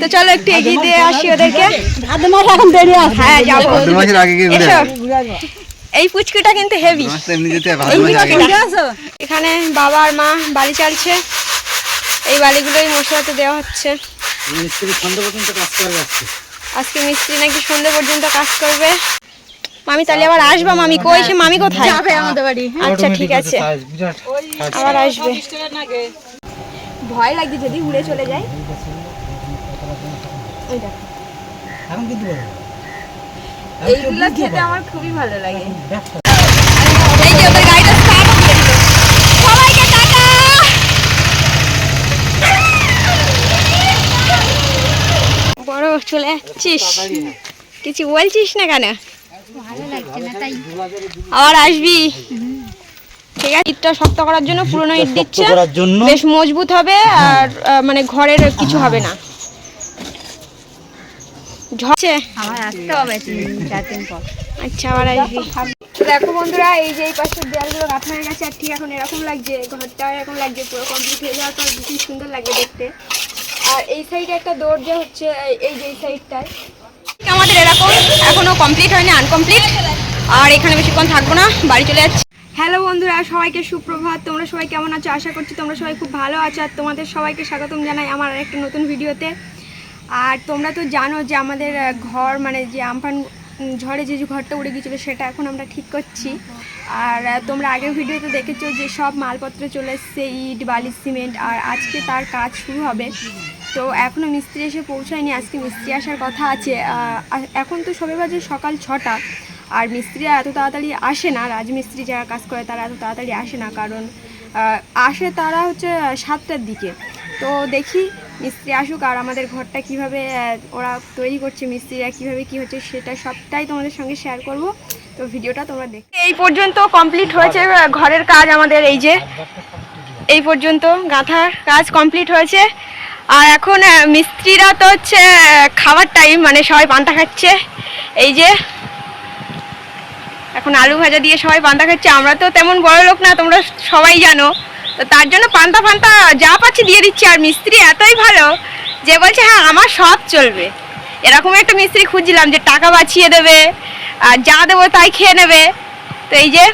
তো চলো একটু এগিয়ে দিয়ে আসি ওদেরকে। এখন দেরি হ্যাঁ যাব। এই পুচকিটা কিন্তু হেভি হয়। এখানে বাবা আর মা বালি চালছে। এই বালিগুলোই মশলাতে দেওয়া হচ্ছে। আজকে মিস্ত্রি নাকি সন্ধ্যে পর্যন্ত কাজ করবে। মামি তাহলে আবার আসবা? মামি কই? সে মামি কোথায়? যাবে আমাদের বাড়ি। আচ্ছা ঠিক আছে। আবার আসবে। ভয় লাগছে যদি উড়ে চলে যায়। ওই দেখো। এখন কিন্তু এইগুলো খেতে আমার খুবই ভালো লাগে। দেখো এই যে ওদের গাড়িটা স্টার্ট দিয়ে দিল সবাইকে টাটা! বড় চলে যাচ্ছিস কিছু বলছিস না কেন? আবার আসবি? ঠিক আছে ইটটা শক্ত করার জন্য পুরনো ইট দিচ্ছে। বেশ মজবুত হবে আর মানে ঘরের কিছু হবে না। ঝরছে আমার আসতে হবে চার দিন পর। আচ্ছা আবার আসবি। দেখো বন্ধুরা এই যে এই পাশের দেয়ালগুলো গাঁথা হয়ে গেছে আর ঠিক এখন এরকম লাগছে ঘরটা এরকম লাগছে পুরো কমপ্লিট হয়ে যাওয়ার পর কি সুন্দর লাগবে দেখতে। আর এই সাইডে একটা দরজা হচ্ছে এই- এই যে এই সাইডটায়। আমাদের এরকম এখনও কমপ্লিট হয়নি আনকমপ্লিট আর এখানে বেশিক্ষণ থাকব না বাড়ি চলে যাচ্ছি। হ্যালো বন্ধুরা, সবাইকে সুপ্রভাত। তোমরা সবাই কেমন আছো? আশা করছি তোমরা সবাই খুব ভালো আছো আর তোমাদের সবাইকে স্বাগতম জানাই আমার আরেকটা নতুন ভিডিওতে। আর তোমরা তো জানো যে আমাদের ঘর মানে যে আমফান ঝড়ে যে যে ঘরটা উড়ে গিয়েছিল সেটা এখন আমরা ঠিক করছি। আর তোমরা আগের ভিডিওতে দেখেছ যে সব মালপত্র চলে এসছে, ইট, বালি, সিমেন্ট, আর আজকে তার কাজ শুরু হবে। তো এখনও মিস্ত্রি এসে পৌঁছায়নি, আজকে মিস্ত্রি আসার কথা আছে। এখন তো সবে বাজে সকাল ছটা। আর মিস্ত্রিরা এত তাড়াতাড়ি আসে না, রাজমিস্ত্রি যারা কাজ করে তারা এত তাড়াতাড়ি আসে না, কারণ আসে তারা হচ্ছে সাতটার দিকে। তো দেখি মিস্ত্রি আসুক আর আমাদের ঘরটা কীভাবে ওরা তৈরি করছে, মিস্ত্রিরা কীভাবে কি হচ্ছে সেটা সবটাই তোমাদের সঙ্গে শেয়ার করব। তো ভিডিওটা তোমরা দেখ এই পর্যন্ত কমপ্লিট হয়েছে ঘরের কাজ আমাদের, এই যে, এই পর্যন্ত গাঁথার কাজ কমপ্লিট হয়েছে। আর এখন মিস্ত্রিরা তো হচ্ছে খাবার টাইম মানে সবাই পান্তা খাচ্ছে। এই যে এখন আলু ভাজা দিয়ে সবাই পান্তা খাচ্ছে, আমরা তো তেমন বড় লোক না, তোমরা সবাই জানো। তো তার জন্য পান্তা ফান্তা যা পাচ্ছি দিয়ে দিচ্ছি, আর মিস্ত্রি এতই ভালো যে বলছে হ্যাঁ আমার সব চলবে। এরকম একটা মিস্ত্রি খুঁজছিলাম যে টাকা বাঁচিয়ে দেবে, আর যা দেবো তাই খেয়ে নেবে। তো এই যে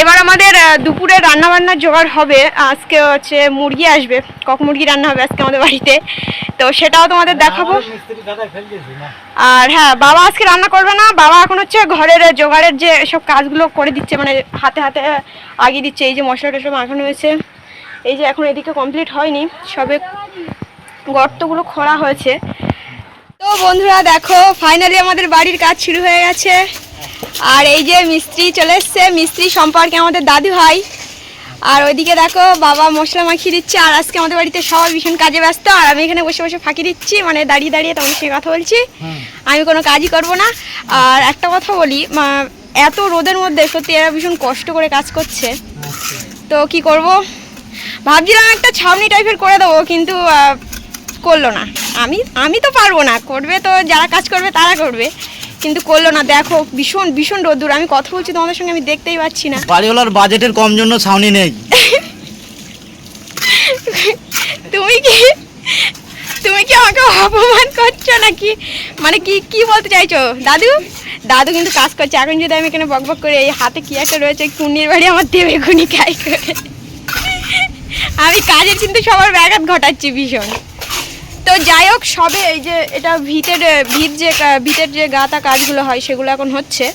এবার আমাদের দুপুরে রান্না বান্নার জোগাড় হবে। আজকে হচ্ছে মুরগি আসবে। কক মুরগি রান্না হবে আজকে আমাদের বাড়িতে। তো সেটাও তোমাদের দেখাবো। আর হ্যাঁ বাবা আজকে রান্না করবে না। বাবা এখন হচ্ছে ঘরের জোগাড়ের যে সব কাজগুলো করে দিচ্ছে মানে হাতে হাতে আগিয়ে দিচ্ছে এই যে মশলা টশলা মাখানো হয়েছে। এই যে এখন এদিকে কমপ্লিট হয়নি। সবে গর্তগুলো খোঁড়া হয়েছে। তো বন্ধুরা দেখো ফাইনালি আমাদের বাড়ির কাজ শুরু হয়ে গেছে। আর এই যে মিস্ত্রি চলে এসছে মিস্ত্রি সম্পর্কে আমাদের দাদু ভাই। আর ওইদিকে দেখো বাবা মশলা মাখিয়ে দিচ্ছে আর আজকে আমাদের বাড়িতে সবাই ভীষণ কাজে ব্যস্ত আর আমি এখানে বসে বসে ফাঁকি দিচ্ছি মানে দাঁড়িয়ে দাঁড়িয়ে তোমাদের সঙ্গে কথা বলছি। আমি কোনো কাজই করব না। আর একটা কথা বলি এত রোদের মধ্যে সত্যি এরা ভীষণ কষ্ট করে কাজ করছে। তো কি করব? ভাবছিলাম একটা ছাউনি টাইপের করে দেবো কিন্তু করল না। আমি আমি তো পারব না করবে তো যারা কাজ করবে তারা করবে। কিন্তু করল না। দেখো ভীষণ ভীষণ রোদ্দুর। আমি কথা বলছি তোমাদের সঙ্গে আমি দেখতেই পাচ্ছি না। বাড়িওয়ালার বাজেটের কম জন্য ছাউনি নেই। তুমি কি তুমি কি আমাকে অপমান করছ নাকি? মানে কি কি বলতে চাইছো? দাদু? দাদু কিন্তু কাজ করছে। এখন যদি আমি এখানে বক বক করে এই হাতে কি একটা রয়েছে কুন্নির বাড়ি আমার দেবে খুনি খাই করে। আমি কাজের কিন্তু সবার ব্যাঘাত ঘটাচ্ছি ভীষণ। তো যাই হোক, সবে এই যে এটা ভিতের, ভিত যে, ভিতের যে গাঁথা কাজগুলো হয়, সেগুলো এখন হচ্ছে।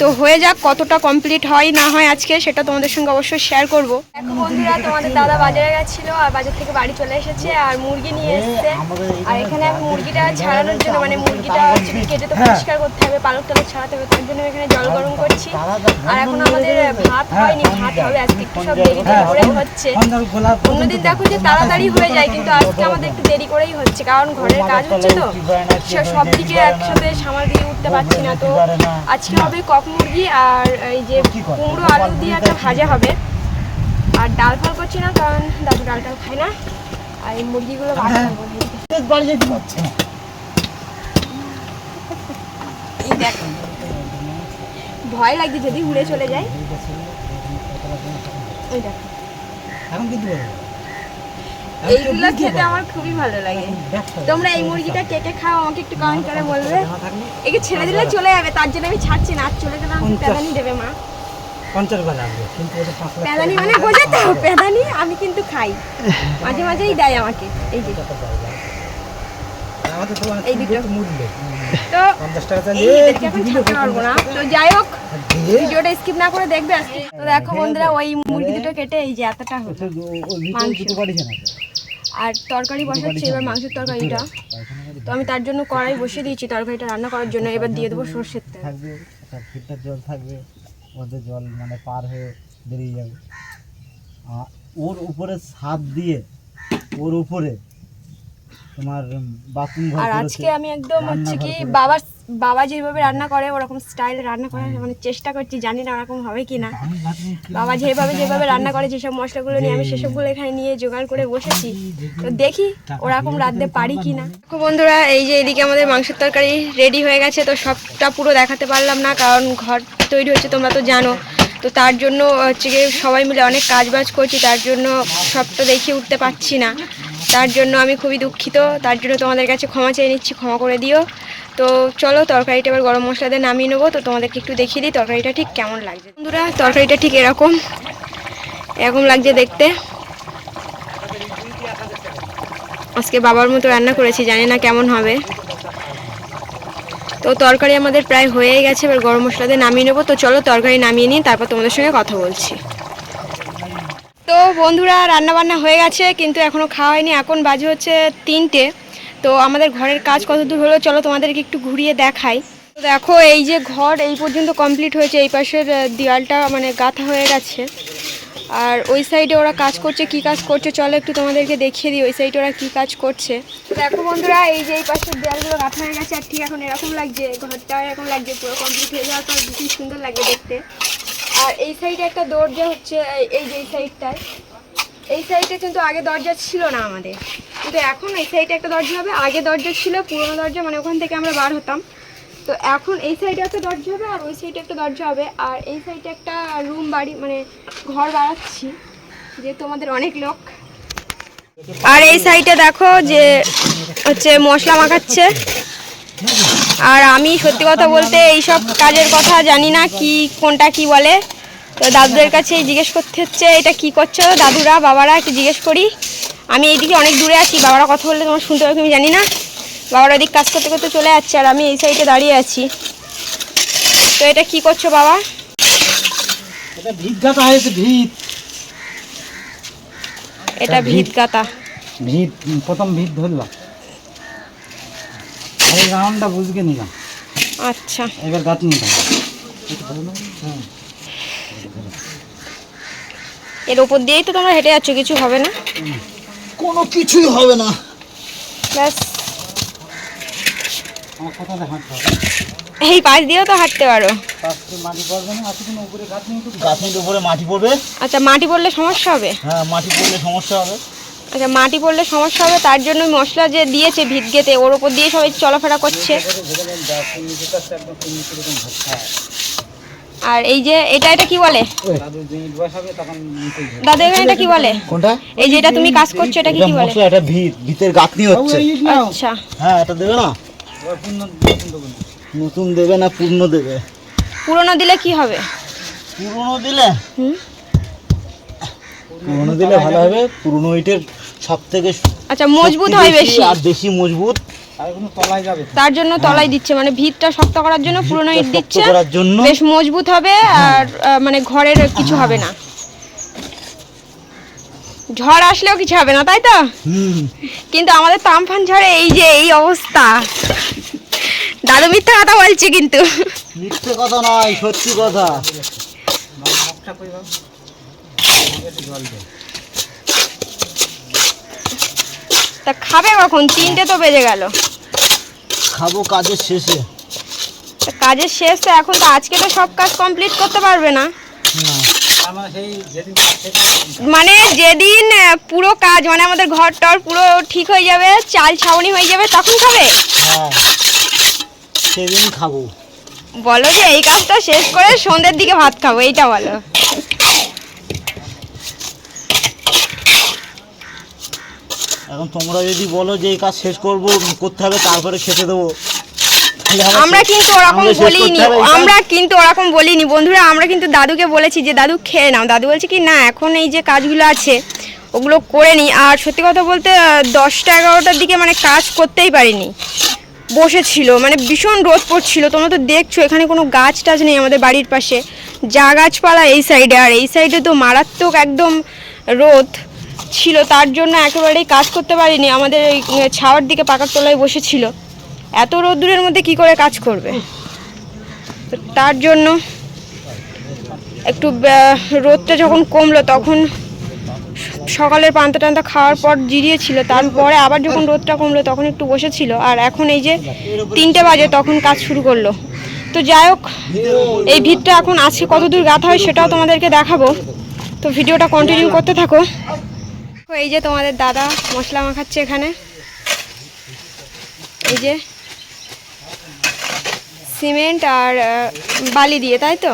তো হয়ে যাক কতটা কমপ্লিট হয় না হয় আজকে সেটা তোমাদের সঙ্গে অবশ্যই শেয়ার করব। দেখো বন্ধুরা তোমাদের দাদা বাজারে গেছিল আর বাজার থেকে বাড়ি চলে এসেছে আর মুরগি নিয়ে এসেছে। আর এখানে মুরগিটা ছাড়ানোর জন্য মানে মুরগিটা কেটে তো পরিষ্কার করতে হবে পালক টালক ছাড়াতে হবে তার জন্য এখানে জল গরম করছি। আর এখন আমাদের ভাত হয়নি ভাত হবে আজকে একটু সব দেরি দেরি করে হচ্ছে। অন্যদিন দেখো যে তাড়াতাড়ি হয়ে যায় কিন্তু আজকে আমাদের একটু দেরি করেই হচ্ছে কারণ ঘরের কাজ হচ্ছে তো সব দিকে একসাথে সামাল দিয়ে উঠতে পারছি না তো। আজকে হবে কক মুরগি আর এই যে কুমড়ো আলু দিয়ে একটা ভাজা হবে। আর ডাল ফাল করছি না কারণ দাদু ডাল টাল খায় না। আর এই মুরগিগুলো এই দেখ ভয় লাগছে যদি উড়ে চলে যায়। দেখ। এখন কিন্তু এইগুলো খেতে আমার খুবই ভালো লাগে। তোমরা এই মুরগিটা কে কে খাও আমাকে একটু কমেন্ট করে বলবে। একে ছেড়ে দিলে চলে যাবে তার জন্য আমি ছাড়ছি না আর চলে গেলে আমাকে প্যাদানি দেবে মা। প্যাদানি মানে বোঝা তো প্যাদানি আমি কিন্তু খাই। মাঝে মাঝেই দেয় আমাকে এই যে। এই দুটো। তো যাই হোক ভিডিওটা স্কিপ না করে দেখবে আজকে। তো দেখো বন্ধুরা ওই মুরগি দুটো কেটে এই যে এতটা হলো। মাংস। আর তরকারি বসাচ্ছি এবার মাংসের তরকারিটা তো আমি তার জন্য কড়াই বসিয়ে দিয়েছি তরকারিটা রান্না করার জন্য। এবার দিয়ে দেবো সর্ষের তেল। থাকবে ফিল্টার জল থাকবে ওদের জল মানে পার হয়ে বেরিয়ে যাবে। আর ওর উপরে ছাদ দিয়ে ওর উপরে তোমার বাথরুম ঘর আর আজকে আমি একদম হচ্ছে কি বাবার বাবা যেভাবে রান্না করে ওরকম স্টাইলে রান্না করার মানে চেষ্টা করছি জানি না ওরকম হবে কি না বাবা যেভাবে যেভাবে রান্না করে যেসব মশলাগুলো নিয়ে আমি সেসবগুলো এখানে নিয়ে জোগাড় করে বসেছি তো দেখি ওরকম রাঁধতে পারি কি না দেখো বন্ধুরা এই যে এদিকে আমাদের মাংসের তরকারি রেডি হয়ে গেছে তো সবটা পুরো দেখাতে পারলাম না কারণ ঘর তৈরি হচ্ছে তোমরা তো জানো। তো তার জন্য হচ্ছে গিয়ে সবাই মিলে অনেক কাজ বাজ করছি তার জন্য সবটা দেখিয়ে উঠতে পারছি না। তার জন্য আমি খুবই দুঃখিত। তার জন্য তোমাদের কাছে ক্ষমা চেয়ে নিচ্ছি, ক্ষমা করে দিও। তো চলো, তরকারিটা এবার গরম মশলা দিয়ে নামিয়ে নেব। তো তোমাদেরকে একটু দেখিয়ে দিই তরকারিটা ঠিক কেমন লাগছে। বন্ধুরা, তরকারিটা ঠিক এরকম এরকম লাগছে দেখতে। আজকে বাবার মতো রান্না করেছি, জানি না কেমন হবে। তো তরকারি আমাদের প্রায় হয়েই গেছে, এবার গরম মশলা দিয়ে নামিয়ে নেব। তো চলো, তরকারি নামিয়ে নিই, তারপর তোমাদের সঙ্গে কথা বলছি। তো বন্ধুরা রান্না বান্না হয়ে গেছে, কিন্তু এখনও খাওয়া হয়নি। এখন বাজে হচ্ছে তিনটে। তো আমাদের ঘরের কাজ কত দূর হলো, চলো তোমাদেরকে একটু ঘুরিয়ে দেখাই। তো দেখো, এই যে ঘর, এই পর্যন্ত কমপ্লিট হয়েছে। এই পাশের দেওয়ালটা মানে গাঁথা হয়ে গেছে। আর ওই সাইডে ওরা কাজ করছে, কি কাজ করছে, চলো একটু তোমাদেরকে দেখিয়ে দিই, ওই সাইডে ওরা কি কাজ করছে। দেখো বন্ধুরা, এই যে এই পাশের দেওয়ালগুলো গাঁথা হয়ে গেছে, আর ঠিক এখন এরকম লাগছে ঘরটা এরকম লাগছে, পুরো কমপ্লিট হয়ে যাওয়ার পর কি সুন্দর লাগবে দেখতে। আর এই সাইডে একটা দরজা হচ্ছে, এই- যে এই সাইডটায়। এই সাইডে কিন্তু আগে দরজা ছিল না আমাদের। কিন্তু এখন এই সাইডে একটা দরজা হবে। আগে দরজা ছিল, পুরোনো দরজা মানে ওখান থেকে আমরা বার হতাম। তো এখন এই সাইডে একটা দরজা হবে আর ওই সাইডে একটা দরজা হবে। আর এই সাইডে একটা রুম বাড়ি মানে ঘর বাড়াচ্ছি যে তোমাদের অনেক লোক। আর এই সাইডে দেখো যে হচ্ছে মশলা মাখাচ্ছে। আর আমি সত্যি কথা বলতে এইসব কাজের কথা জানি না, কি কোনটা কি বলে। তো দাদুদের কাছে জিজ্ঞেস করতে হচ্ছে এটা কি করছ দাদুরা বাবারা? একটু জিজ্ঞেস করি। আমি এইদিকে অনেক দূরে আছি বাবারা কথা বললে তোমার শুনতে পাবে আমি জানি না। বাবারা ওদিক কাজ করতে করতে চলে যাচ্ছে আর আমি এই সাইডে দাঁড়িয়ে আছি। তো এটা কি করছ বাবা? এটা ভিত। গাতা ভিত প্রথম ভিত ধরলাম। এই রাউন্ডটা বুঝকে নিলাম। আচ্ছা। এবার নিতে হবে হ্যাঁ। এর উপর দিয়েই তো তোমরা হেঁটে যাচ্ছ কিছু হবে না কোনো কিছুই হবে না ব্যাস এই পাশ দিয়েও তো হাঁটতে পারো পাঁচটি মাটি পড়বে না আছে কোনো উপরে গাঁথনি গাঁথনির উপরে মাটি পড়বে আচ্ছা মাটি পড়লে সমস্যা হবে হ্যাঁ মাটি পড়লে সমস্যা হবে আচ্ছা মাটি পড়লে সমস্যা হবে তার জন্য মশলা যে দিয়েছে ভিতগেতে ওর উপর দিয়ে সবাই চলাফেরা করছে আর এই যে এটা এটা কি বলে? দাদু এখানে এটা কি বলে? কোনটা? এই যে এটা তুমি কাজ করছ এটা কি কি বলে? মশলা এটা ভিত ভিতের গাঁথনি হচ্ছে। আচ্ছা। হ্যাঁ এটা দেবে না? নতুন দেবে না পূর্ণ দেবে? পুরোনো দিলে কি হবে? পুরনো দিলে? হুম? পুরনো দিলে ভালো হবে পুরনো ইটের সব থেকে আচ্ছা মজবুত হয় বেশি। আর বেশি মজবুত। তার জন্য তলায় দিচ্ছে মানে ভিতটা শক্ত করার জন্য পুরোনো ইট দিচ্ছে। বেশ মজবুত হবে আর মানে ঘরের কিছু হবে না। ঝড় আসলেও কিছু হবে না তাই তো? হুম। কিন্তু আমাদের তামফান ঝড়ে এই যে এই অবস্থা। দাদু মিথ্যা কথা বলছে কিন্তু। মিথ্যে কথা নয় সত্যি কথা। তা খাবে কখন? তিনটে তো বেজে গেল। খাব কাজের শেষে। তা কাজের শেষ তো এখন তো আজকে তো সব কাজ কমপ্লিট করতে পারবে না। মানে যেদিন পুরো কাজ মানে আমাদের ঘর টর পুরো ঠিক হয়ে যাবে চাল ছাউনি হয়ে যাবে তখন খাবে? হ্যাঁ। সেদিন খাব। বলো যে এই কাজটা শেষ করে সন্ধ্যের দিকে ভাত খাব এইটা বলো। এখন তোমরা যদি বলো যে এই কাজ শেষ করব করতে হবে তারপরে খেতে দেবো। আমরা কিন্তু ওরকম বলিনি। আমরা কিন্তু ওরকম বলিনি। বন্ধুরা আমরা কিন্তু দাদুকে বলেছি যে দাদু খেয়ে নাও। দাদু বলছে কি না এখন এই যে কাজগুলো আছে ওগুলো করে নিই। আর সত্যি কথা বলতে দশটা এগারোটার দিকে মানে কাজ করতেই পারিনি। বসেছিল মানে ভীষণ রোদ পড়ছিল। তোমরা তো দেখছ এখানে কোনো গাছ টাছ নেই আমাদের বাড়ির পাশে। যা গাছপালা এই সাইডে আর এই সাইডে তো মারাত্মক একদম রোদ। ছিল, তার জন্য একেবারেই কাজ করতে পারিনি। আমাদের এই ছাওয়ার দিকে পাকার তলায় বসেছিল। এত রোদ্দুরের মধ্যে কি করে কাজ করবে? তার জন্য একটু রোদটা যখন কমলো, তখন সকালের পান্তা টান্তা খাওয়ার পর জিরিয়েছিল। তারপরে আবার যখন রোদটা কমলো, তখন একটু বসেছিল। আর এখন এই যে তিনটে বাজে, তখন কাজ শুরু করল। তো যাই হোক, এই ভিড়টা এখন আজকে কত দূর গাথা হয় সেটাও তোমাদেরকে দেখাবো। তো ভিডিওটা কন্টিনিউ করতে থাকো। এই যে তোমাদের দাদা মশলা মাখাচ্ছে এখানে। এই যে সিমেন্ট আর বালি দিয়ে তাই তো?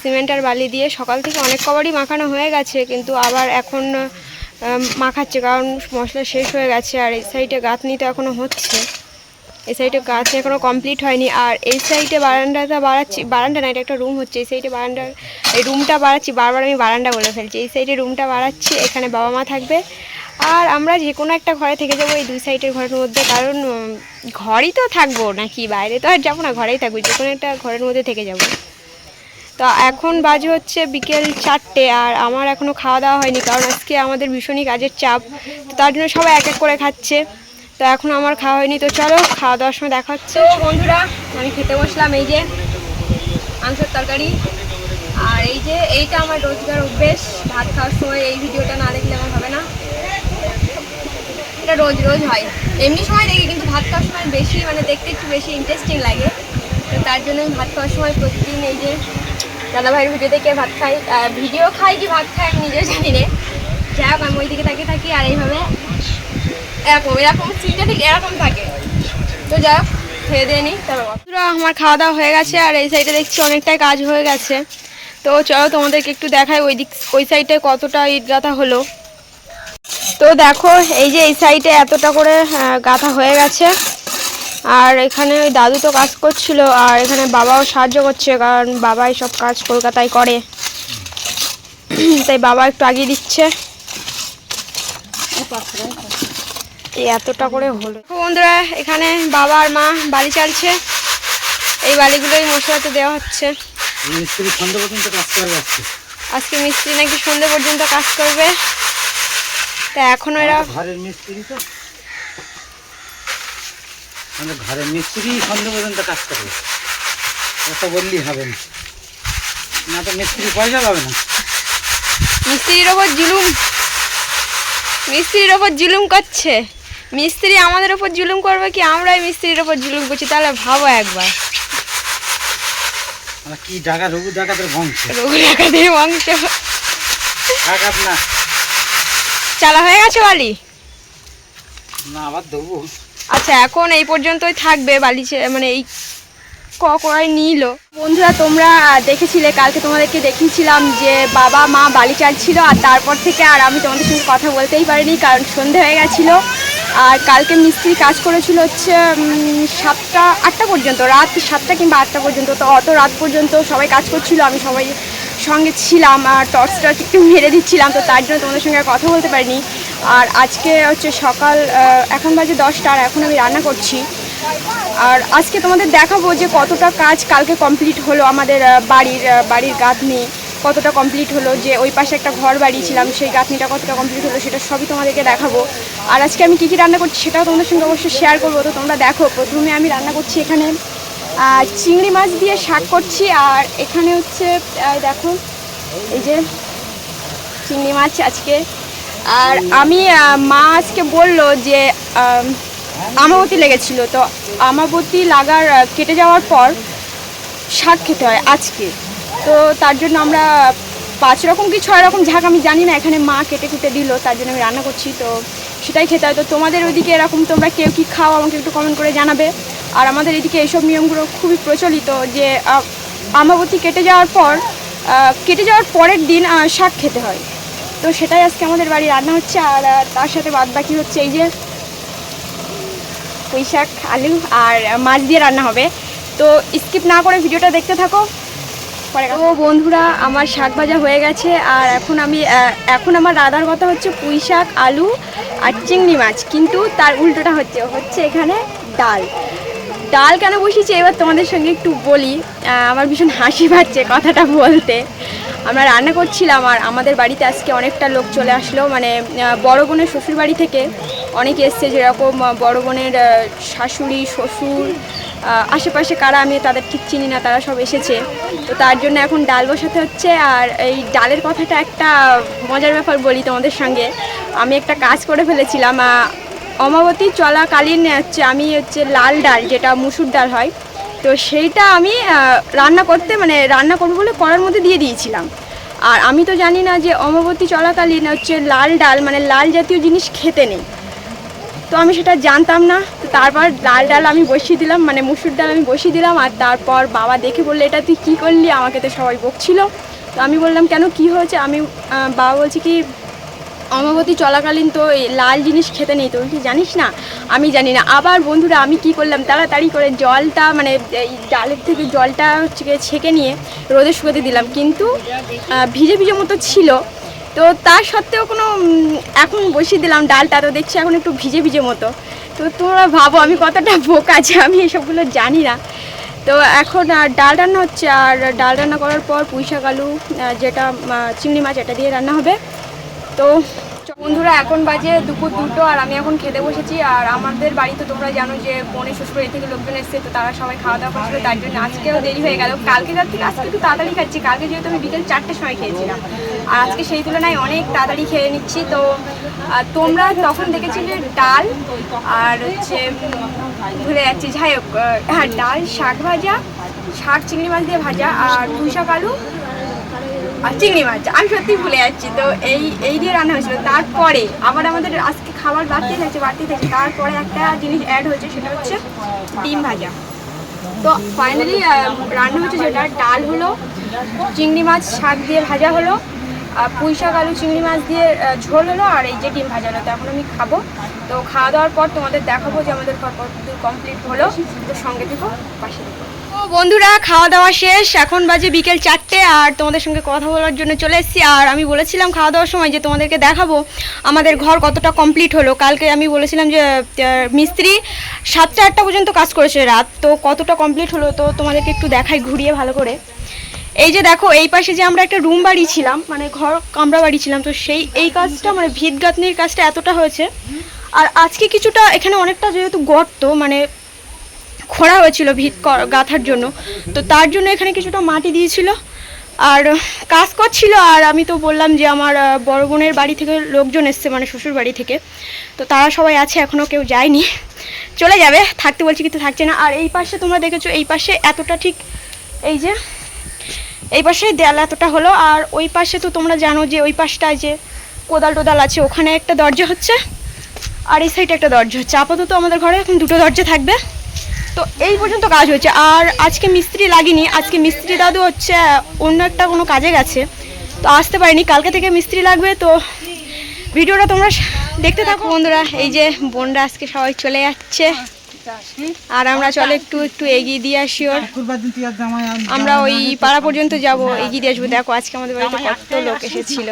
সিমেন্ট আর বালি দিয়ে সকাল থেকে অনেক কবারই মাখানো হয়ে গেছে কিন্তু আবার এখন মাখাচ্ছে কারণ মশলা শেষ হয়ে গেছে আর এই সাইডে গাঁথনি তো এখনও হচ্ছে। এই সাইডে গাছ এখনও কমপ্লিট হয়নি। আর এই সাইডে বারান্দাটা বাড়াচ্ছি, বারান্দা না, এটা একটা রুম হচ্ছে। এই সাইডে বারান্দার, এই রুমটা বাড়াচ্ছি, বারবার আমি বারান্দা বলে ফেলছি। এই সাইডে রুমটা বাড়াচ্ছি, এখানে বাবা মা থাকবে। আর আমরা যে কোনো একটা ঘরে থেকে যাব এই দুই সাইডের ঘরের মধ্যে, কারণ ঘরই তো থাকব নাকি? বাইরে তো আর যাব না, ঘরেই থাকব যে কোনো একটা ঘরের মধ্যে থেকে যাব। তো এখন বাজে হচ্ছে বিকেল চারটে, আর আমার এখনও খাওয়া দাওয়া হয়নি, কারণ আজকে আমাদের ভীষণই কাজের চাপ। তো তার জন্য সবাই এক এক করে খাচ্ছে। তো এখন আমার খাওয়া হয়নি, তো চলো খাওয়া দাওয়ার সময় দেখা হচ্ছে। বন্ধুরা, আমি খেতে বসলাম, এই যে মাংসের তরকারি। আর এই যে, এইটা আমার রোজগার অভ্যেস, ভাত খাওয়ার সময় এই ভিডিওটা না দেখলে আমার হবে না। এটা রোজ রোজ হয়। এমনি সময় দেখি, কিন্তু ভাত খাওয়ার সময় বেশি মানে দেখতে একটু বেশি ইন্টারেস্টিং লাগে। তো তার জন্য আমি ভাত খাওয়ার সময় প্রতিদিন এই যে দাদাভাইয়ের ভিডিও দেখে ভাত খাই। ভিডিও খাই কি ভাত খাই আমি নিজেও জানি না। যাই হোক, আমি ওই দিকে তাকিয়ে থাকি, আর এইভাবে এরকম এরকম সিনটা ঠিক এরকম থাকে। তো যাই খেয়ে দিয়ে নিই বন্ধুরা, আমার খাওয়া দাওয়া হয়ে গেছে আর এই সাইডে দেখছি অনেকটাই কাজ হয়ে গেছে। তো চলো তোমাদেরকে একটু দেখাই ওই দিক ওই সাইডে কতটা ইট গাঁথা হলো। তো দেখো এই যে এই সাইডে এতটা করে গাঁথা হয়ে গেছে। আর এখানে ওই দাদু তো কাজ করছিল আর এখানে বাবাও সাহায্য করছে কারণ বাবাই সব কাজ কলকাতায় করে। তাই বাবা একটু আগিয়ে দিচ্ছে। এতটা করে হলো। বন্ধুরা এখানে বাবা আর মা বালি চালছে। এই বালিগুলোই মশলাতে দেওয়া হচ্ছে। মিস্ত্রি সন্ধ্যা পর্যন্ত কাজ করে যাচ্ছে। আজকে মিস্ত্রি নাকি সন্ধে পর্যন্ত কাজ করবে? তা এখনও এরা ঘরের মিস্ত্রি তো। আমাদের ঘরের মিস্ত্রি সন্ধ্যা পর্যন্ত কাজ করবে। ওটা বললেই হবে না। না তো মিস্ত্রি পয়সা পাবে না। মিস্ত্রির ওপর জুলুম। মিস্ত্রির ওপর জুলুম করছে। মিস্ত্রি আমাদের ওপর জুলুম করবে কি? আমরাই মিস্ত্রির ওপর জুলুম করছি তাহলে ভাবো একবার। আমরা কি ডাকা রঘু ডাকাতের বংশ রঘু ডাকাতের বংশ ডাকাত না। চালা হয়ে গেছে বালি? না আবার দেবো আচ্ছা এখন এই পর্যন্তই থাকবে বালি মানে এই কড়াই নিল। বন্ধুরা তোমরা দেখেছিলে কালকে তোমাদেরকে দেখিয়েছিলাম যে বাবা মা বালি চালছিল আর তারপর থেকে আর আমি তোমাদের সঙ্গে কথা বলতেই পারিনি কারণ সন্ধে হয়ে গেছিল। আর কালকে মিস্ত্রি কাজ করেছিল হচ্ছে সাতটা, আটটা পর্যন্ত, রাত সাতটা কিংবা আটটা পর্যন্ত। তো অত রাত পর্যন্ত সবাই কাজ করছিল, আমি সবাই সঙ্গে ছিলাম আর টর্চ টর্চ একটু মেরে দিচ্ছিলাম, তো তার জন্য তোমাদের সঙ্গে কথা বলতে পারিনি। আর আজকে হচ্ছে সকাল এখন বাজে দশটা, আর এখন আমি রান্না করছি। আর আজকে তোমাদের দেখাবো যে কতটা কাজ কালকে কমপ্লিট হলো আমাদের বাড়ির বাড়ির গাঁথনি। কতটা কমপ্লিট হলো যে ওই পাশে একটা ঘর বাড়িয়েছিলাম সেই গাঁথনিটা কতটা কমপ্লিট হলো সেটা সবই তোমাদেরকে দেখাবো। আর আজকে আমি কী কী রান্না করছি সেটাও তোমাদের সঙ্গে অবশ্যই শেয়ার করব। তো তোমরা দেখো প্রথমে আমি রান্না করছি এখানে চিংড়ি মাছ দিয়ে শাক করছি আর এখানে হচ্ছে দেখো এই যে চিংড়ি মাছ আজকে। আর আমি মা আজকে বলল যে আম, আমাবতী লেগেছিল তো আমাবতী লাগার কেটে যাওয়ার পর শাক খেতে হয় আজকে। তো তার জন্য আমরা পাঁচ রকম কি ছয় রকম ঝাঁক আমি জানি না, এখানে মা কেটে কুটে দিল, তার জন্য আমি রান্না করছি, তো সেটাই খেতে হয়। তো তোমাদের ওইদিকে এরকম তোমরা কেউ কি খাও, আমাকে একটু কমেন্ট করে জানাবে। আর আমাদের এদিকে এইসব নিয়মগুলো খুবই প্রচলিত যে আমাবতী কেটে যাওয়ার পর কেটে যাওয়ার পরের দিন শাক খেতে হয়। তো সেটাই আজকে আমাদের বাড়ি রান্না হচ্ছে, আর তার সাথে বাদ বাকি হচ্ছে এই যে পুঁই শাক, আলু, আর মাছ দিয়ে রান্না হবে। তো স্কিপ না করে ভিডিওটা দেখতে থাকো। পরে বন্ধুরা, আমার শাক ভাজা হয়ে গেছে, আর এখন আমি এখন আমার রাধার কথা হচ্ছে পুঁই শাক, আলু আর চিংড়ি মাছ। কিন্তু তার উল্টোটা হচ্ছে হচ্ছে এখানে ডাল। ডাল কেন বসিয়েছি? এবার তোমাদের সঙ্গে একটু বলি। আমার ভীষণ হাসি পাচ্ছে কথাটা বলতে। আমরা রান্না করছিলাম, আর আমাদের বাড়িতে আজকে অনেকটা লোক চলে আসলো। মানে বড় বোনের শ্বশুর বাড়ি থেকে অনেকে এসছে, যেরকম বড় বোনের শাশুড়ি, শ্বশুর আশেপাশে কারা আমি তাদের ঠিক চিনি না, তারা সব এসেছে। তো তার জন্য এখন ডাল বসাতে হচ্ছে আর এই ডালের কথাটা একটা মজার ব্যাপার বলি তোমাদের সঙ্গে। আমি একটা কাজ করে ফেলেছিলাম অমাবতী চলাকালীন হচ্ছে আমি হচ্ছে লাল ডাল, যেটা মুসুর ডাল হয়। তো সেইটা আমি রান্না করতে মানে রান্না করব বলে করার মধ্যে দিয়ে দিয়েছিলাম। আর আমি তো জানি না যে অমাবতী চলাকালীন হচ্ছে লাল ডাল মানে লাল জাতীয় জিনিস খেতে নেই। তো আমি সেটা জানতাম না তারপর ডাল ডাল আমি বসিয়ে দিলাম মানে মুসুর ডাল আমি বসিয়ে দিলাম আর তারপর বাবা দেখে বলল, এটা তুই কী করলি? আমাকে তো সবাই বকছিল। তো আমি বললাম, কেন, কি হয়েছে? আমি বাবা বলছে কি, অমাবতী চলাকালীন তো এই লাল জিনিস খেতে নেই তো কি জানিস না? আমি জানি না। আবার বন্ধুরা, আমি কি করলাম, তাড়াতাড়ি করে জলটা মানে এই ডালের থেকে জলটা হচ্ছে ছেঁকে নিয়ে রোদে শুকাতে দিলাম। কিন্তু ভিজে ভিজে মতো ছিল। তো তার সত্ত্বেও কোনো এখন বসিয়ে দিলাম ডালটা। তো দেখছি এখন একটু ভিজে ভিজে মতো। তো তোমরা ভাবো আমি কতটা বোকা আছে আমি এসবগুলো জানি না। তো এখন আহ, ডাল রান্না হচ্ছে আর ডাল রান্না করার পর পুঁই শাক আলু যেটা চিংড়ি মাছ এটা দিয়ে রান্না হবে। তো বন্ধুরা এখন বাজে দুপুর দুটো আর আমি এখন খেতে বসেছি। আর আমাদের বাড়িতে তোমরা জানো যে বোনের শ্বশুরবাড়ি থেকে লোকজন এসছে তো তারা সবাই খাওয়া দাওয়া করছিল তার জন্য আজকেও দেরি হয়ে গেল। কালকে রাত থেকে আজকে একটু তাড়াতাড়ি খাচ্ছি। কালকে যেহেতু আমি বিকেল চারটের সময় খেয়েছিলাম। আর আজকে সেই তুলনায় অনেক তাড়াতাড়ি খেয়ে নিচ্ছি তো আহ, তোমরা তখন দেখেছিলে ডাল আর হচ্ছে ভুলে যাচ্ছি। যাই হোক হ্যাঁ ডাল শাক ভাজা শাক চিংড়ি মাছ দিয়ে ভাজা আর পুঁই আলু আর চিংড়ি মাছ। আমি সত্যি ভুলে যাচ্ছি। তো এই এই দিয়ে রান্না হয়েছিল। তারপরে আবার আমাদের আজকে খাবার বাড়তে থাকছে বাড়তে থাকছে। তারপরে একটা জিনিস অ্যাড হয়েছে সেটা হচ্ছে ডিম ভাজা। তো ফাইনালি রান্না হচ্ছে যেটা ডাল হলো চিংড়ি মাছ শাক দিয়ে ভাজা হলো। আর পুঁই শাক, আলু, চিংড়ি মাছ দিয়ে ঝোল হলো আর এই যে ডিম ভাজা হলো। তো এখন আমি খাব। তো খাওয়া দাওয়ার পর তোমাদের দেখাবো যে আমাদের কতদূর কমপ্লিট হলো। তো সঙ্গে থেকো, পাশে থেকো। তো বন্ধুরা, খাওয়া দাওয়া শেষ। এখন বাজে বিকেল চারটে আর তোমাদের সঙ্গে কথা বলার জন্য চলে এসেছি। আর আমি বলেছিলাম খাওয়া দাওয়ার সময় যে তোমাদেরকে দেখাবো আমাদের ঘর কতটা কমপ্লিট হলো। কালকে আমি বলেছিলাম যে মিস্ত্রি সাতটা আটটা পর্যন্ত কাজ করেছে রাত। তো কতটা কমপ্লিট হলো তো তোমাদেরকে একটু দেখাই ঘুরিয়ে ভালো করে। এই যে দেখো, এই পাশে যে আমরা একটা রুম বাড়ি ছিলাম মানে ঘর, কামরা বাড়ি ছিলাম, তো সেই এই কাজটা মানে ভিত গাঁথনির কাজটা এতটা হয়েছে। আর আজকে কিছুটা এখানে অনেকটা যেহেতু গর্ত মানে খোঁড়া হয়েছিল ভিত গাঁথার জন্য, তো তার জন্য এখানে কিছুটা মাটি দিয়েছিল। আর কাজ করছিল, আর আমি তো বললাম যে আমার বড় বোনের বাড়ি থেকে লোকজন এসছে মানে শ্বশুর বাড়ি থেকে। তো তারা সবাই আছে এখনও কেউ যায়নি। চলে যাবে, থাকতে বলছি, কিন্তু থাকছে না। আর এই পাশে তোমরা দেখেছ, এই পাশে এতটা ঠিক, এই যে এই পাশে দেয়াল এতটা হলো, আর ওই পাশে তো তোমরা জানো যে ওই পাশটায় যে কোদাল টোদাল আছে, ওখানে একটা দরজা হচ্ছে, আর এই সাইডে একটা দরজা হচ্ছে। আপাতত আমাদের ঘরে এখন দুটো দরজা থাকবে। তো এই পর্যন্ত কাজ হচ্ছে আর আজকে মিস্ত্রি লাগেনি। আজকে মিস্ত্রি দাদু হচ্ছে, অন্য একটা কোনো কাজে গেছে। তো আসতে পারিনি। কালকে থেকে মিস্ত্রি লাগবে। তো ভিডিওটা তোমরা দেখতে থাকো। বন্ধুরা, এই যে বোনরা আজকে সবাই চলে যাচ্ছে। আর আমরা চলে একটু একটু এগিয়ে দিয়ে আসি ওর। আমরা ওই পাড়া পর্যন্ত যাব এগিয়ে দিয়ে আসব। দেখো আজকে আমাদের বাড়িতে কত লোক এসেছিল।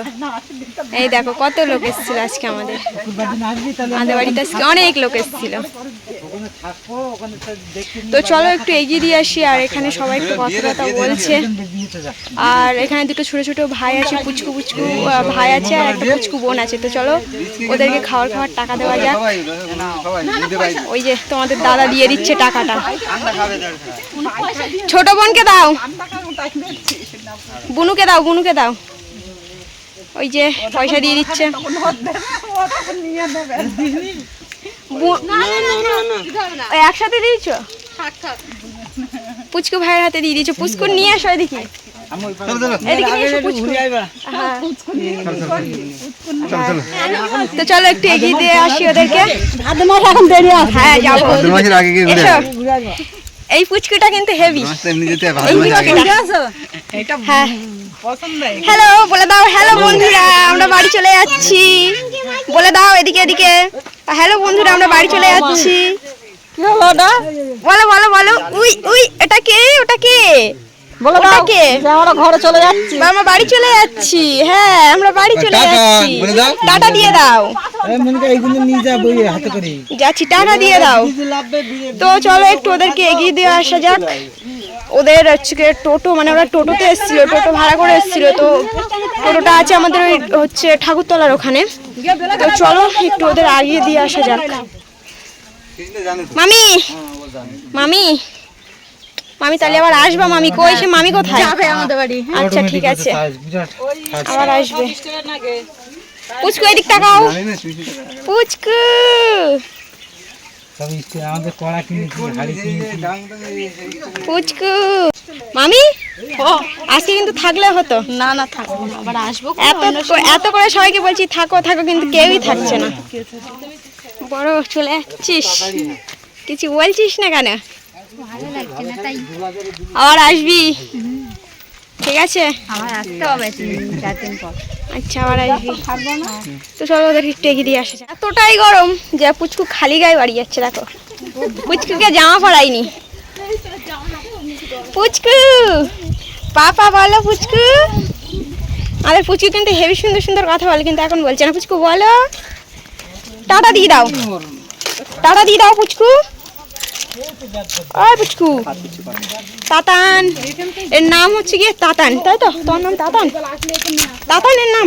এই দেখো কত লোক এসেছিল আজকে আমাদের। আমাদের বাড়িতে আজকে অনেক লোক এসেছিল। তো চলো একটু এগিয়ে দিয়ে আসি আর এখানে সবাই একটু কথা কথা বলছে। আর এখানে দুটো ছোট ছোট ভাই আছে পুচকু পুচকু ভাই আছে আর একটা পুচকু বোন আছে। তো চলো ওদেরকে খাওয়ার খাওয়ার টাকা দেওয়া যাক। ওই যে তোমাদের দাদা দিয়ে দিচ্ছে টাকাটা। ছোট বোনকে দাও। বুনুকে দাও বুনুকে দাও। ওই যে পয়সা দিয়ে দিচ্ছে। একসাথে দিয়েছ? পুচকু ভাইয়ের হাতে দিয়ে দিয়েছ। পুচকু নিয়ে আসো এদিকে। হ্যাঁ। চলো চলো তো চলো একটু এগিয়ে দিয়ে আসি ওদেরকে। হ্যাঁ যাব। এই পুচকুটা কিন্তু হেভি হয়, হ্যাঁ। হ্যালো বলে দাও হ্যালো বন্ধুরা আমরা বাড়ি চলে যাচ্ছি। বলে দাও এদিকে এদিকে। হ্যালো বন্ধুরা আমরা বাড়ি চলে যাচ্ছি। বলো বলো বলো। উই উই এটা কে? ওটা কে? বলে দাও। কে? আমরা ঘরে চলে যাচ্ছি। আমরা বাড়ি চলে যাচ্ছি। হ্যাঁ আমরা বাড়ি চলে যাচ্ছি। টাটা দিয়ে দাও। যাচ্ছি টাটা দিয়ে দাও। তো চলো একটু ওদেরকে এগিয়ে দিয়ে আসা যাক। ওদের হচ্ছে টোটো মানে ওরা টোটোতে এসেছিল টোটো ভাড়া করে এসেছিল। তো টোটোটা আছে আমাদের ওই হচ্ছে ঠাকুরতলার ওখানে। তো চলো একটু ওদের আগিয়ে দিয়ে আসা যাক। মামি মামি মামি তাহলে আবার আসবা মামি কই সে মামি কোথায়? যাবে আমাদের বাড়ি আচ্ছা ঠিক আছে আবার আসবে। পুচকু এদিক তাকাও। পুচকু। পুচকু। মামি আজকে কিন্তু থাকলে হতো। না না থাকব আবার আসব এত এত করে সবাইকে বলছি থাকো থাকো কিন্তু কেউই থাকছে না। বড় চলে যাচ্ছিস কিছু বলছিস না কেন? আবার আসবি? ঠিক আছে? আমার আসতে হবে চার দিন পর। আচ্ছা আবার আসবি। তো চলো ওদের একটু দিয়ে আসা। এতটাই গরম যে পুচকু খালি গায়ে বাড়ি যাচ্ছে দেখো। পুচকুকে জামা পরাইনি। পুচকু! পাপা বলো পুচকু। আমাদের পুচকু কিন্তু হেভি সুন্দর সুন্দর কথা বলে কিন্তু এখন বলছে না। পুচকু বলো। টাটা দিয়ে দাও। টাটা দিয়ে দাও পুচকু। ওই পুচকু তাতান। এর নাম হচ্ছে গিয়ে তাতান, তাই তো? তোর নাম তাতান? তাতানের নাম?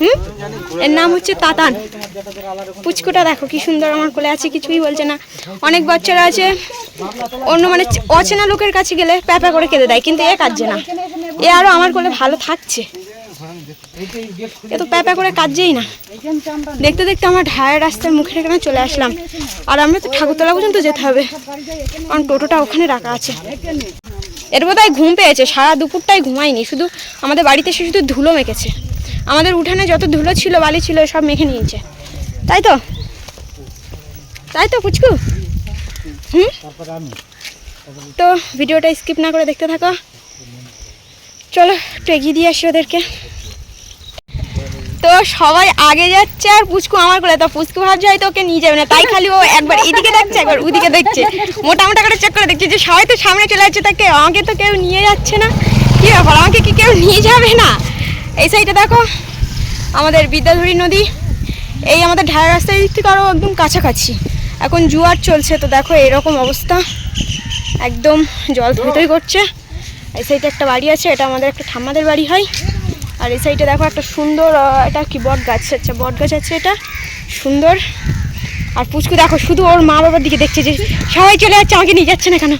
হুম? এর নাম হচ্ছে তাতান। পুচকুটা দেখো কি সুন্দর আমার কোলে আছে, কিছুই বলছে না। অনেক বাচ্চারা আছে। অন্য মানে অচেনা লোকের কাছে গেলে প্যাপা করে কেঁদে দেয়, কিন্তু এ কাঁদছে না। এ আরও আমার কোলে ভালো থাকছে। এ তো প্যাপা করে কাঁদছেই না। দেখতে দেখতে আমার ঢায়ের রাস্তার মুখের এখানে চলে আসলাম। আর আমরা তো ঠাকুরতলা পর্যন্ত যেতে হবে। কারণ টোটোটা ওখানে রাখা আছে। এর বোধহয় ঘুম পেয়েছে। সারা দুপুরটাই ঘুমায়নি। শুধু আমাদের বাড়িতে সে শুধু ধুলো মেখেছে। আমাদের উঠানে যত ধুলো ছিল, বালি ছিল, সব মেখে নিয়েছে। তাই তো? তাই তো পুচকু? হুম? তো ভিডিওটা স্কিপ না করে দেখতে থাকো। চলো একটু এগিয়ে দিয়ে আসি ওদেরকে। তো সবাই আগে যাচ্ছে আর পুচকু আমার করে তো পুচকু ভাবছে হয়তো ওকে নিয়ে যাবে না। তাই খালি ও একবার এদিকে দেখছে, একবার ওদিকে দেখছে। মোটা মোটা করে চেক করে দেখছে যে সবাই তো সামনে চলে যাচ্ছে তাকে আমাকে তো কেউ নিয়ে যাচ্ছে না। কি ব্যাপার? আমাকে কি কেউ নিয়ে যাবে না? এই সাইডে দেখো, আমাদের বিদ্যাধরী নদী। এই আমাদের ঢাড় রাস্তার দিক থেকে আরও একদম কাছাকাছি। এখন জুয়ার চলছে, তো দেখো এরকম অবস্থা। একদম জল থই করছে। এই সাইডে একটা বাড়ি আছে, এটা আমাদের একটা ঠাম্মাদের বাড়ি হয়। আর এই সাইডে দেখো একটা সুন্দর এটা কি বট গাছ? আচ্ছা বট গাছ আছে এটা। সুন্দর। আর পুচকু দেখো শুধু ওর মা বাবার দিকে দেখছে যে সবাই চলে যাচ্ছে আমাকে নিয়ে যাচ্ছে না কেন?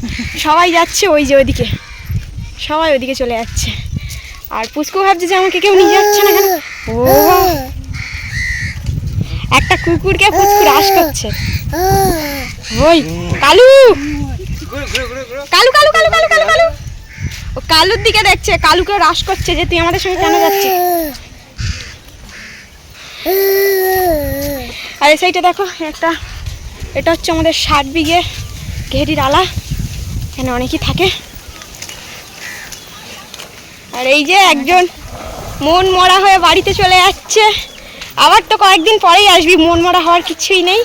সবাই যাচ্ছে ওই যে ওইদিকে। সবাই ওইদিকে চলে যাচ্ছে। আর পুচকু ভাবছে যে আমাকে কেউ নিয়ে যাচ্ছে না কেন? ও একটা কুকুরকে পুচকু রাস করছে। ওই কালু! কালু কালু কালু কালু কালু কালু। ও কালুর দিকে দেখছে কালুকে রাস করছে যে তুই আমাদের সঙ্গে কেন যাচ্ছিস? আর এই সাইডে দেখো, একটা, এটা হচ্ছে আমাদের ষাট বিঘে ঘেরির আলা, এখানে অনেকেই থাকে। আর এই যে একজন মন মরা হয়ে বাড়িতে চলে যাচ্ছে আবার তো কয়েকদিন পরেই আসবি, মন মরা হওয়ার কিছুই নেই।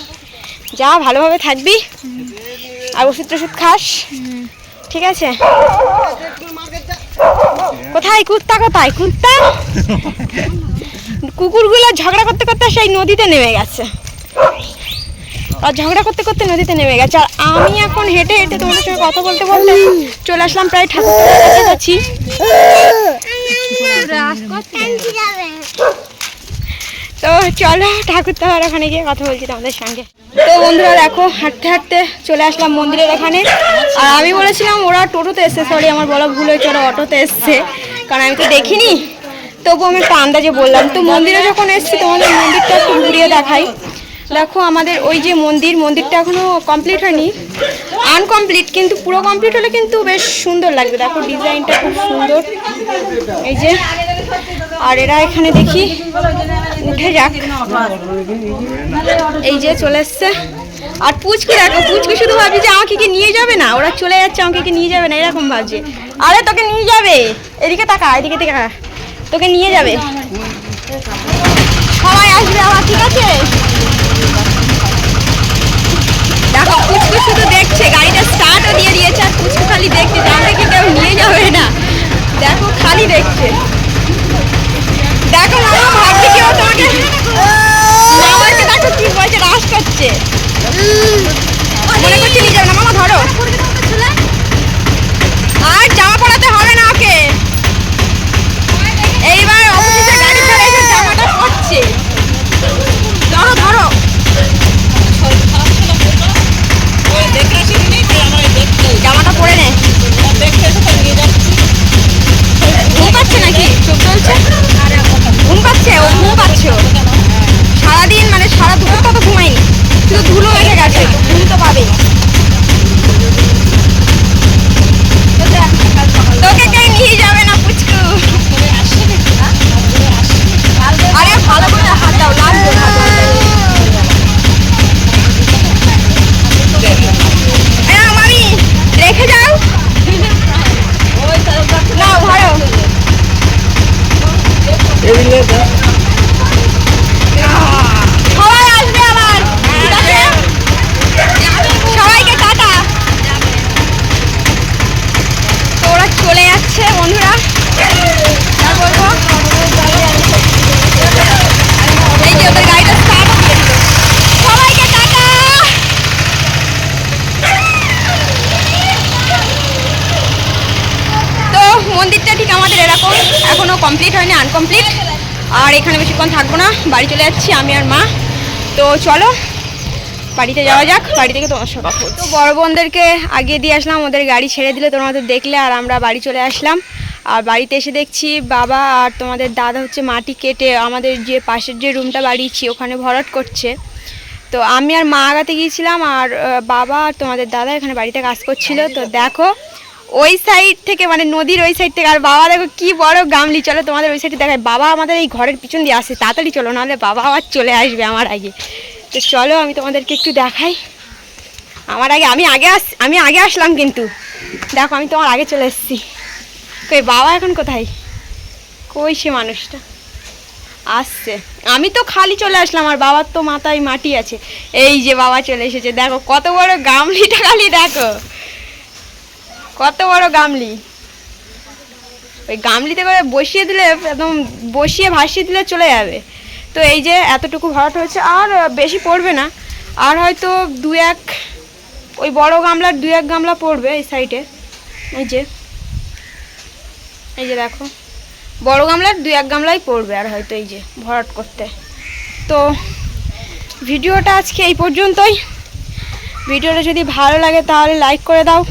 যা, ভালোভাবে থাকবি। আর ওষুধ টষুধ খাস। ঠিক আছে? কোথায় কুত্তা কোথায় কুত্তা? কুকুরগুলো ঝগড়া করতে করতে সেই নদীতে নেমে গেছে। আর ঝগড়া করতে করতে নদীতে নেমে গেছে। আর আমি এখন হেঁটে হেঁটে তোমাদের সঙ্গে কথা বলতে বলতে চলে আসলাম প্রায় ঠাকুর কাছাকাছি তো চলো ঠাকুর ঠাকুরতলার ওখানে গিয়ে কথা বলছি তোমাদের সঙ্গে। তো বন্ধুরা দেখো, হাঁটতে হাঁটতে চলে আসলাম মন্দিরের এখানে আর আমি বলেছিলাম ওরা টোটোতে এসছে সরি আমার বলা ভুল হয়েছে, ওরা অটোতে এসছে, কারণ আমি তো দেখিনি। তবু আমি একটা আন্দাজে বললাম। তো মন্দিরে যখন এসছি, তোমাদের মন্দিরটা একটু ঘুরিয়ে দেখাই। দেখো, আমাদের ওই যে মন্দির, মন্দিরটা এখনও কমপ্লিট হয়নি। আনকমপ্লিট কিন্তু পুরো কমপ্লিট হলে কিন্তু বেশ সুন্দর লাগবে। দেখো ডিজাইনটা খুব সুন্দর। এই যে, আর এরা এখানে দেখি, উঠে যাক। এই যে চলে এসছে। আর পুচকু দেখো, পুচকু শুধু ভাবছে যে আমাকে কি নিয়ে যাবে না? ওরা চলে যাচ্ছে, আমাকে কি নিয়ে যাবে না? এরকম ভাবছে। আরে, তোকে নিয়ে যাবে। এদিকে তাকা এদিকে তাকা। তোকে নিয়ে যাবে। সবাই আসবে আমার ঠিক আছে? দেখো, পুচকু শুধু দেখছে, গাড়িটা স্টার্টও দিয়ে দিয়েছে, আর পুচকু খালি দেখছে, যে আমাকে কেউ নিয়ে যাবে না। দেখো, খালি দেখছে। দেখো, মামা, ভাবছে কেউ তোমাকে মামাকে দেখো কি বলছে রাস করছে। মনে করছে নিয়ে যাবে না, মামা, ধরো। আর জামা পরাতে হবে না ওকে। এইবার অফিসে গাড়ি চলে জামাটা পরছে। জামাটা পরে নে। ঘুম পাচ্ছে নাকি? কমপ্লিট হয়নি আনকমপ্লিট আর এখানে বেশিক্ষণ থাকব না, বাড়ি চলে যাচ্ছি, আমি আর মা। তো চলো, বাড়িতে যাওয়া যাক, বাড়ি থেকে তোমার সঙ্গে তো বড় বোনদেরকে আগিয়ে দিয়ে আসলাম, ওদের গাড়ি ছেড়ে দিলে তোমাদের দেখলে, আর আমরা বাড়ি চলে আসলাম। আর বাড়িতে এসে দেখছি, বাবা আর তোমাদের দাদা হচ্ছে মাটি কেটে, আমাদের যে পাশের যে রুমটা বাড়িয়েছি ওখানে ভরাট করছে। তো আমি আর মা আগাতে গিয়েছিলাম, আর বাবা আর তোমাদের দাদা এখানে বাড়িতে কাজ করছিল। তো দেখো ওই সাইড থেকে মানে নদীর ওই সাইড থেকে, আর বাবা দেখো কি বড় গামলি। চলো তোমাদের ওই সাইডে দেখায় বাবা আমাদের এই ঘরের পিছন দিয়ে আসে। তাড়াতাড়ি চলো, নাহলে বাবা আবার চলে আসবে আমার আগে। তো চলো, আমি তোমাদেরকে একটু দেখাই। আমার আগে, আমি আগে আস, আমি আগে আসলাম কিন্তু। দেখো, আমি তোমার আগে চলে এসেছি। কই, বাবা এখন কোথায়? কই সে মানুষটা? আসছে। আমি তো খালি চলে আসলাম, আর বাবার তো মাথায় মাটি আছে। এই যে বাবা চলে এসেছে। দেখো, কত বড় গামলিটা খালি, দেখো। কত বড় গামলি? ওই গামলিতে করে বসিয়ে দিলে, একদম বসিয়ে ভাসিয়ে দিলে চলে যাবে। তো এই যে এতটুকু ভরাট হয়েছে, আর বেশি পড়বে না। আর হয়তো দু এক, ওই বড় গামলার দু এক গামলা পড়বে এই সাইডে। এই যে এই যে দেখো, বড় গামলার দু এক গামলাই পড়বে আর হয়তো এই যে ভরাট করতে। তো ভিডিওটা আজকে এই পর্যন্তই। ভিডিওটা যদি ভালো লাগে তাহলে লাইক করে দাও।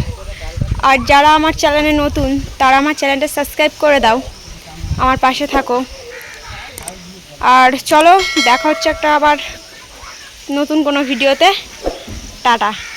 আর যারা আমার চ্যানেলে নতুন, তারা আমার চ্যানেলটা সাবস্ক্রাইব করে দাও। আমার পাশে থাকো। আর চলো, দেখা হচ্ছে একটা আবার নতুন কোনো ভিডিওতে। টাটা।